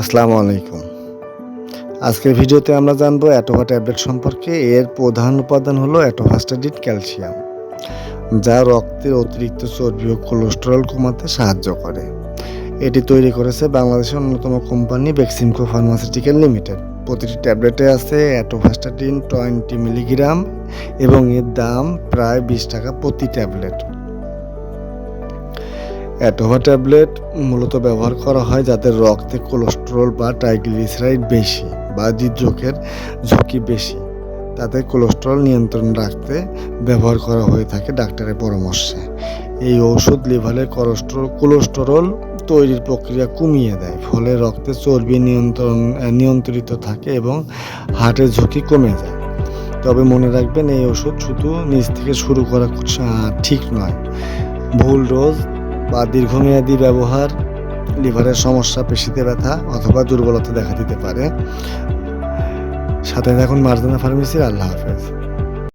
আসসালামু আলাইকুম। আজকের ভিডিওতে আমরা জানব অ্যাটোভা ট্যাবলেট সম্পর্কে। এর প্রধান উপাদান হলো অ্যাটোভাস্টাডিন ক্যালসিয়াম, যা রক্তের অতিরিক্ত চর্বি ও কোলেস্টেরল কমাতে সাহায্য করে। এটি তৈরি করেছে বাংলাদেশের অন্যতম কোম্পানি বেক্সিমকো ফার্মাসিউটিক্যাল লিমিটেড। প্রতিটি ট্যাবলেটে আছে অ্যাটোভাস্টাডিন টোয়েন্টি মিলিগ্রাম এবং এর দাম প্রায় বিশ টাকা প্রতি ট্যাবলেট। অ্যাটোভা ট্যাবলেট মূলত ব্যবহার করা হয় যাদের রক্তে কোলেস্টেরল বা ট্রাইগ্লিসারাইড বেশি বা হৃদরোগের ঝুঁকি বেশি। তাতে কোলেস্টেরল নিয়ন্ত্রণ রাখতে ব্যবহার করা হয়ে থাকে ডাক্তারের পরামর্শে। এই ঔষধ লিভারের কোলেস্টেরল কোলেস্টেরল তৈরির প্রক্রিয়া কমিয়ে দেয়, ফলে রক্তে চর্বি নিয়ন্ত্রণ নিয়ন্ত্রিত থাকে এবং হার্টের ঝুঁকি কমে যায়। তবে মনে রাখবেন, এই ওষুধ শুধু নিজ থেকে শুরু করা ঠিক নয়। ভুল ডোজ বা দীর্ঘমেয়াদী ব্যবহার, লিভারের সমস্যা, পেশিতে ব্যথা অথবা দুর্বলতা দেখা দিতে পারে। সাথে থাকুন মার্জানা ফার্মেসির আল্লাহ হাফেজ।